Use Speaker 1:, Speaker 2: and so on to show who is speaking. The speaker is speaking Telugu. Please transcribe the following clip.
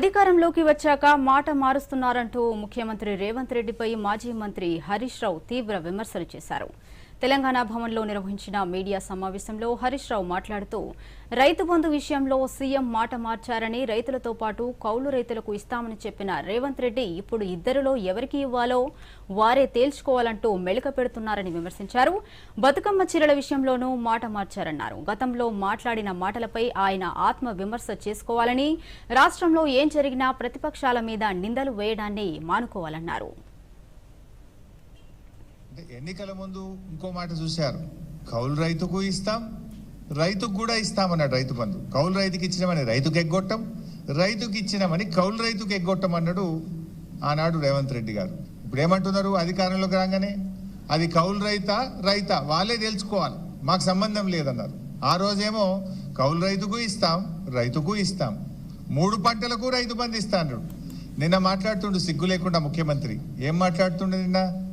Speaker 1: అధికారంలోకి వచ్చాక మాట మారుస్తున్నారంటూ ముఖ్యమంత్రి రేవంత్ రెడ్డిపై మాజీ మంత్రి హరీష్ రావు తీవ్ర విమర్శలు చేశారు. తెలంగాణ భవన్లో నిర్వహించిన మీడియా సమావేశంలో హరీష్ రావు మాట్లాడుతూ రైతు బంధు విషయంలో సీఎం మాట మార్చారని రైతులతో పాటు కౌలు రైతులకు ఇస్తామని చెప్పిన రేవంత్ రెడ్డి ఇప్పుడు ఇద్దరిలో ఎవరికి ఇవ్వాలో వారే తేల్చుకోవాలంటూ మెళక పెడుతున్నారని విమర్శించారు. బతుకమ్మ చీరల విషయంలోనూ మాట మార్చారన్నారు. గతంలో మాట్లాడిన మాటలపై ఆయన ఆత్మ విమర్శ చేసుకోవాలని రాష్ట్రంలో ఏం జరిగినా ప్రతిపక్షాల మీద నిందలు వేయడాన్ని మానుకోవాలన్నారు.
Speaker 2: ఎన్నికల ముందు ఇంకో మాట చూశారు. కౌలు రైతుకు ఇస్తాం రైతుకు కూడా ఇస్తామన్నాడు రైతు బంధు. కౌలు రైతుకి ఇచ్చినామని రైతుకు ఎగ్గొట్టం రైతుకి ఇచ్చినామని కౌలు రైతుకు ఎగ్గొట్టం అన్నాడు ఆనాడు రేవంత్ రెడ్డి గారు. ఇప్పుడు ఏమంటున్నారు అధికారంలోకి రాగానే? అది కౌలు రైతా రైత వాళ్ళే తెలుసుకోవాలి మాకు సంబంధం లేదన్నారు. ఆ రోజేమో కౌలు రైతుకు ఇస్తాం రైతుకు ఇస్తాం. మూడు పంటలకు రైతు బంధు ఇస్తాడు. నిన్న మాట్లాడుతుండు సిగ్గు లేకుండా ముఖ్యమంత్రి. ఏం మాట్లాడుతుండే నిన్న?